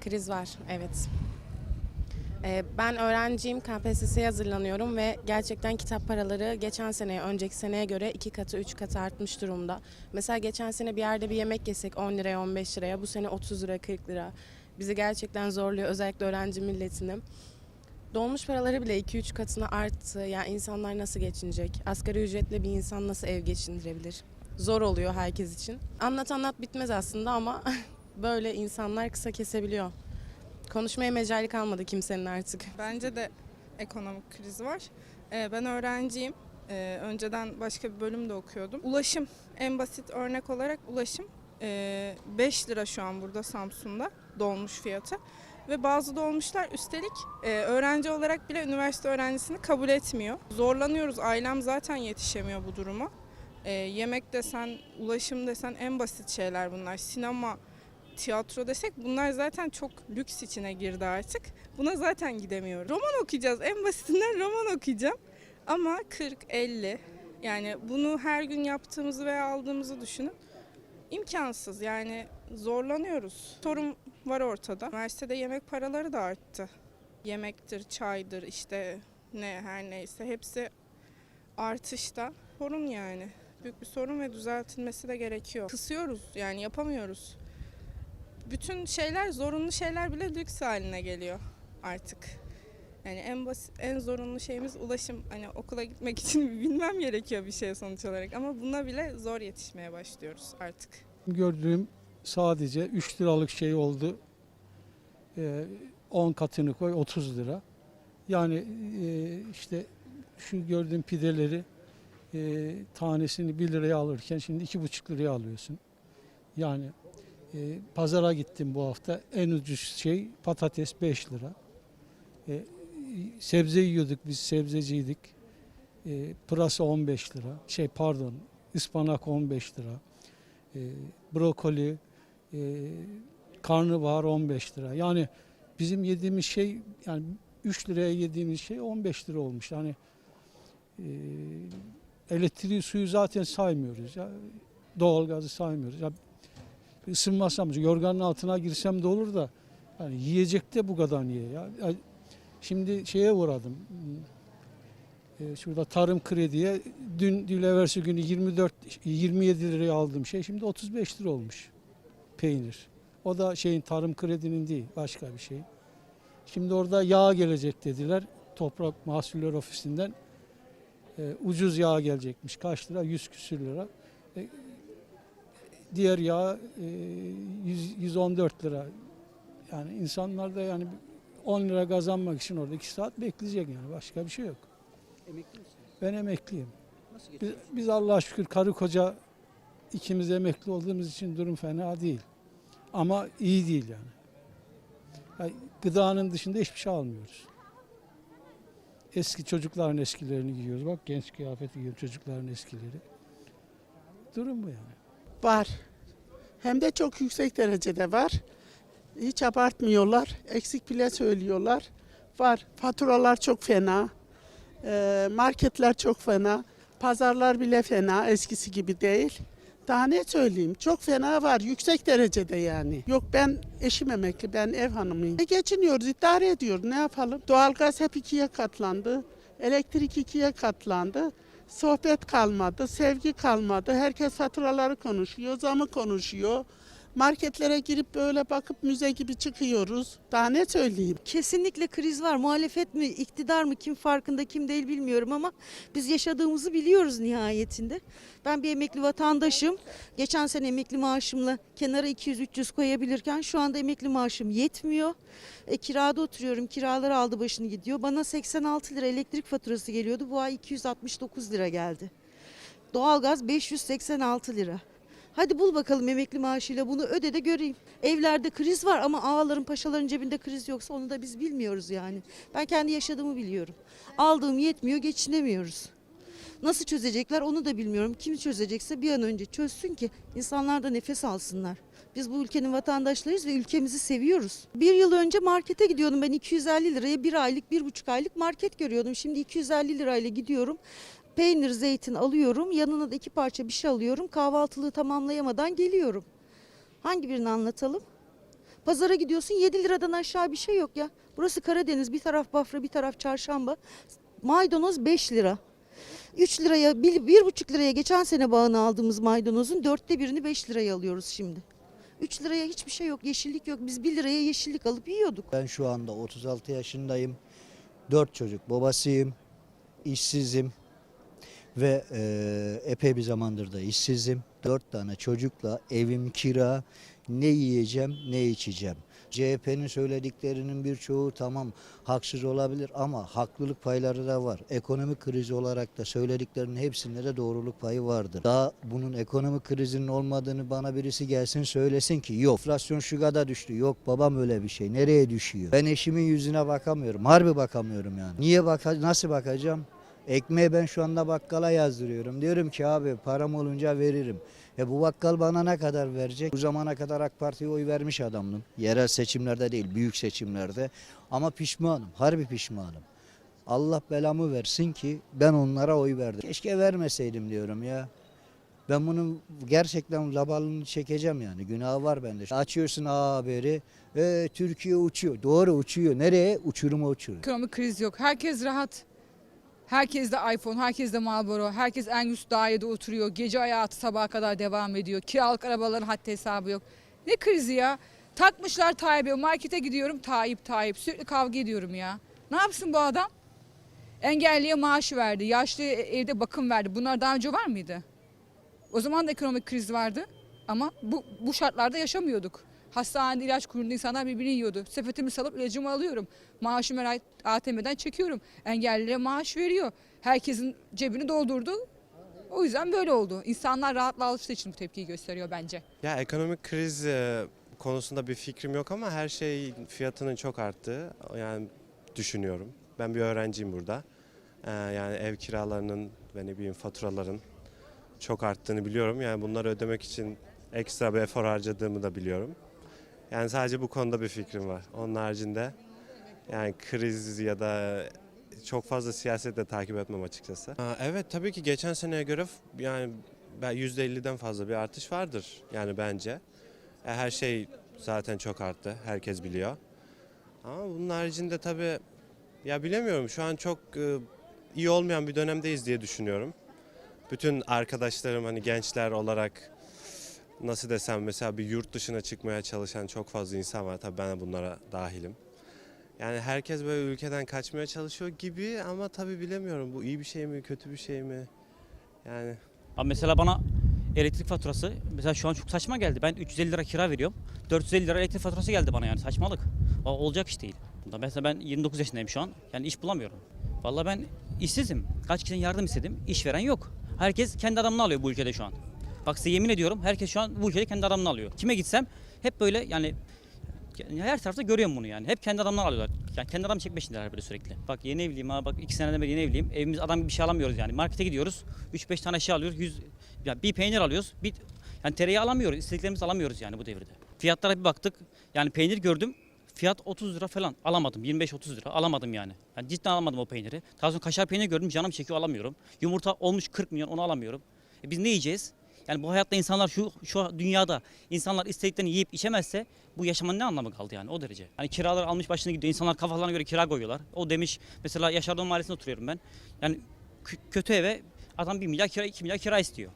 Kriz var, evet. Ee, Ben öğrenciyim, KPSS'ye hazırlanıyorum ve gerçekten kitap paraları geçen seneye, önceki seneye göre iki katı, üç katı artmış durumda. Mesela geçen sene bir yerde bir yemek yesek 10 liraya, 15 liraya, bu sene 30 lira, 40 lira. Bizi gerçekten zorluyor, özellikle öğrenci milletini. Dolmuş paraları bile 2-3 katına arttı. Ya insanlar nasıl geçinecek? Asgari ücretle bir insan nasıl ev geçindirebilir? Zor oluyor herkes için. Anlat anlat bitmez aslında ama böyle insanlar kısa kesebiliyor. Konuşmaya mecali kalmadı kimsenin artık. Bence de ekonomik kriz var. Ee, ben öğrenciyim. Ee, önceden başka bir bölümde okuyordum. Ulaşım en basit örnek olarak ulaşım. Ee, 5 lira şu an burada Samsun'da dolmuş fiyatı. Ve bazı dolmuşlar üstelik e, öğrenci olarak bile üniversite öğrencisini kabul etmiyor. Zorlanıyoruz. Ailem zaten yetişemiyor bu duruma. Ee, yemek desen, ulaşım desen en basit şeyler bunlar. Sinema, tiyatro desek bunlar zaten çok lüks içine girdi artık. Buna zaten gidemiyoruz. Roman okuyacağız. En basitinden roman okuyacağım. Ama 40, 50 yani bunu her gün yaptığımızı veya aldığımızı düşünün. İmkansız yani zorlanıyoruz. Sorun var ortada. Üniversitede yemek paraları da arttı. Yemektir, çaydır işte ne her neyse hepsi artışta. Sorun yani. Büyük bir sorun ve düzeltilmesi de gerekiyor. Kısıyoruz yani yapamıyoruz bütün şeyler zorunlu şeyler bile lüks haline geliyor artık. Yani en basit, en zorunlu şeyimiz ulaşım. Hani okula gitmek için bilmem gerekiyor bir şey sonuç olarak ama buna bile zor yetişmeye başlıyoruz artık. Gördüğüm sadece 3 liralık şey oldu. Ee, 10 katını koy 30 lira. Yani e, işte şu gördüğüm pideleri e, tanesini 1 liraya alırken şimdi 2,5 liraya alıyorsun. Yani e, pazara gittim bu hafta en ucuz şey patates 5 lira. E, sebze yiyorduk biz sebzeciydik. E, pırasa 15 lira. Şey pardon ıspanak 15 lira. E, brokoli, e, karnabahar 15 lira. Yani bizim yediğimiz şey yani 3 liraya yediğimiz şey 15 lira olmuş. Yani e, elektriği suyu zaten saymıyoruz. Ya, doğalgazı saymıyoruz. Ya, ısınmasam, yorganın altına girsem de olur da yani yiyecek de bu kadar niye ya? Şimdi şeye uğradım. E, şurada tarım krediye dün evvelsi günü 24 27 liraya aldığım şey şimdi 35 lira olmuş. Peynir. O da şeyin tarım kredinin değil, başka bir şey. Şimdi orada yağ gelecek dediler. Toprak Mahsulleri Ofisi'nden e, ucuz yağ gelecekmiş. Kaç lira? 100 küsür lira. E, diğer yağ e, 100, 114 lira. Yani insanlar da yani 10 lira kazanmak için orada 2 saat bekleyecek yani başka bir şey yok. Emekli misiniz? Ben emekliyim. Nasıl Biz, biz Allah'a şükür karı koca ikimiz emekli olduğumuz için durum fena değil. Ama iyi değil yani. yani gıdanın dışında hiçbir şey almıyoruz. Eski çocukların eskilerini giyiyoruz. Bak genç kıyafeti giyiyor çocukların eskileri. Durum bu yani. Var. Hem de çok yüksek derecede var. Hiç abartmıyorlar. Eksik bile söylüyorlar. Var. Faturalar çok fena. Ee, marketler çok fena. Pazarlar bile fena. Eskisi gibi değil. Daha ne söyleyeyim? Çok fena var. Yüksek derecede yani. Yok ben eşim emekli. Ben ev hanımıyım. E geçiniyoruz. idare ediyoruz. Ne yapalım? Doğalgaz hep ikiye katlandı. Elektrik ikiye katlandı. Sohbet kalmadı, sevgi kalmadı. Herkes faturaları konuşuyor, zamı konuşuyor. Marketlere girip böyle bakıp müze gibi çıkıyoruz. Daha ne söyleyeyim? Kesinlikle kriz var. Muhalefet mi, iktidar mı, kim farkında, kim değil bilmiyorum ama biz yaşadığımızı biliyoruz nihayetinde. Ben bir emekli vatandaşım. Geçen sene emekli maaşımla kenara 200-300 koyabilirken şu anda emekli maaşım yetmiyor. E, kirada oturuyorum. Kiralar aldı başını gidiyor. Bana 86 lira elektrik faturası geliyordu. Bu ay 269 lira geldi. Doğalgaz 586 lira. Hadi bul bakalım emekli maaşıyla bunu öde de göreyim. Evlerde kriz var ama ağaların paşaların cebinde kriz yoksa onu da biz bilmiyoruz yani. Ben kendi yaşadığımı biliyorum. Aldığım yetmiyor geçinemiyoruz. Nasıl çözecekler onu da bilmiyorum. Kim çözecekse bir an önce çözsün ki insanlar da nefes alsınlar. Biz bu ülkenin vatandaşlarıyız ve ülkemizi seviyoruz. Bir yıl önce markete gidiyordum ben 250 liraya bir aylık, bir buçuk aylık market görüyordum. Şimdi 250 lirayla gidiyorum. Peynir, zeytin alıyorum. Yanına da iki parça bir şey alıyorum. Kahvaltılığı tamamlayamadan geliyorum. Hangi birini anlatalım? Pazara gidiyorsun 7 liradan aşağı bir şey yok ya. Burası Karadeniz bir taraf Bafra bir taraf Çarşamba. Maydanoz 5 lira. 3 liraya, bir, bir buçuk liraya geçen sene bağını aldığımız maydanozun dörtte birini 5 liraya alıyoruz şimdi. 3 liraya hiçbir şey yok, yeşillik yok. Biz 1 liraya yeşillik alıp yiyorduk. Ben şu anda 36 yaşındayım. 4 çocuk babasıyım. işsizim. Ve eee, epey bir zamandır da işsizim. 4 tane çocukla evim kira. Ne yiyeceğim ne içeceğim. CHP'nin söylediklerinin birçoğu tamam haksız olabilir ama haklılık payları da var. Ekonomik krizi olarak da söylediklerinin hepsinde de doğruluk payı vardır. Daha bunun ekonomik krizinin olmadığını bana birisi gelsin söylesin ki yok enflasyon şu kadar düştü. Yok babam öyle bir şey. Nereye düşüyor? Ben eşimin yüzüne bakamıyorum. Harbi bakamıyorum yani. Niye baka nasıl bakacağım? Ekmeği ben şu anda bakkala yazdırıyorum. Diyorum ki abi param olunca veririm. E bu bakkal bana ne kadar verecek? Bu zamana kadar AK Parti'ye oy vermiş adamdım. Yerel seçimlerde değil, büyük seçimlerde. Ama pişmanım, harbi pişmanım. Allah belamı versin ki ben onlara oy verdim. Keşke vermeseydim diyorum ya. Ben bunun gerçekten zabalını çekeceğim yani. Günahı var bende. Açıyorsun A haberi. E, Türkiye uçuyor. Doğru uçuyor. Nereye? Uçuruma uçuyor. Ekonomik kriz yok. Herkes rahat. Herkes de iPhone, herkes de Marlboro, herkes en üst dairede oturuyor. Gece hayatı sabaha kadar devam ediyor. Kiralık arabaların haddi hesabı yok. Ne krizi ya? Takmışlar Tayyip'e. Markete gidiyorum Tayyip Tayyip. Sürekli kavga ediyorum ya. Ne yapsın bu adam? Engelliye maaş verdi. Yaşlı evde bakım verdi. Bunlar daha önce var mıydı? O zaman da ekonomik kriz vardı. Ama bu, bu şartlarda yaşamıyorduk. Hastanede ilaç kurulunda insanlar birbirini yiyordu. Sepetimi salıp ilacımı alıyorum. Maaşımı her ay ATM'den çekiyorum. Engellilere maaş veriyor. Herkesin cebini doldurdu. O yüzden böyle oldu. İnsanlar rahatla alıştığı için bu tepkiyi gösteriyor bence. Ya ekonomik kriz e, konusunda bir fikrim yok ama her şey fiyatının çok arttığı yani düşünüyorum. Ben bir öğrenciyim burada. E, yani ev kiralarının ve ne bileyim faturaların çok arttığını biliyorum. Yani bunları ödemek için ekstra bir efor harcadığımı da biliyorum. Yani sadece bu konuda bir fikrim var. Onun haricinde yani kriz ya da çok fazla siyaset de takip etmem açıkçası. Evet tabii ki geçen seneye göre yani ben %50'den fazla bir artış vardır yani bence. E, Her şey zaten çok arttı. Herkes biliyor. Ama bunun haricinde tabii ya bilemiyorum şu an çok e, iyi olmayan bir dönemdeyiz diye düşünüyorum. Bütün arkadaşlarım hani gençler olarak nasıl desem mesela bir yurt dışına çıkmaya çalışan çok fazla insan var. Tabii ben de bunlara dahilim. Yani herkes böyle ülkeden kaçmaya çalışıyor gibi ama tabii bilemiyorum bu iyi bir şey mi kötü bir şey mi? Yani Abi mesela bana elektrik faturası mesela şu an çok saçma geldi. Ben 350 lira kira veriyorum. 450 lira elektrik faturası geldi bana yani saçmalık. O- Olacak iş değil. Mesela ben 29 yaşındayım şu an. Yani iş bulamıyorum. Vallahi ben işsizim. Kaç kişiden yardım istedim. İşveren yok. Herkes kendi adamını alıyor bu ülkede şu an. Bak size yemin ediyorum herkes şu an bu ülkede kendi adamını alıyor. Kime gitsem hep böyle yani her tarafta görüyorum bunu yani. Hep kendi adamlar alıyorlar. Yani kendi adam çekmek içindeler böyle sürekli. Bak yeni evliyim ha bak iki seneden beri yeni evliyim. Evimiz adam bir şey alamıyoruz yani. Markete gidiyoruz. 3-5 tane şey alıyoruz. 100 yani bir peynir alıyoruz. Bir yani tereyağı alamıyoruz. İstediklerimizi alamıyoruz yani bu devirde. Fiyatlara bir baktık. Yani peynir gördüm. Fiyat 30 lira falan alamadım. 25-30 lira alamadım yani. yani. Cidden alamadım o peyniri. Daha sonra kaşar peynir gördüm canım çekiyor alamıyorum. Yumurta olmuş 40 milyon onu alamıyorum. E biz ne yiyeceğiz? Yani bu hayatta insanlar şu şu dünyada insanlar istediklerini yiyip içemezse bu yaşamanın ne anlamı kaldı yani o derece. Hani kiralar almış başını gidiyor. İnsanlar kafalarına göre kira koyuyorlar. O demiş mesela Yaşar Doğan Mahallesi'nde oturuyorum ben. Yani kö- kötü eve adam 1 milyar kira 2 milyar kira istiyor.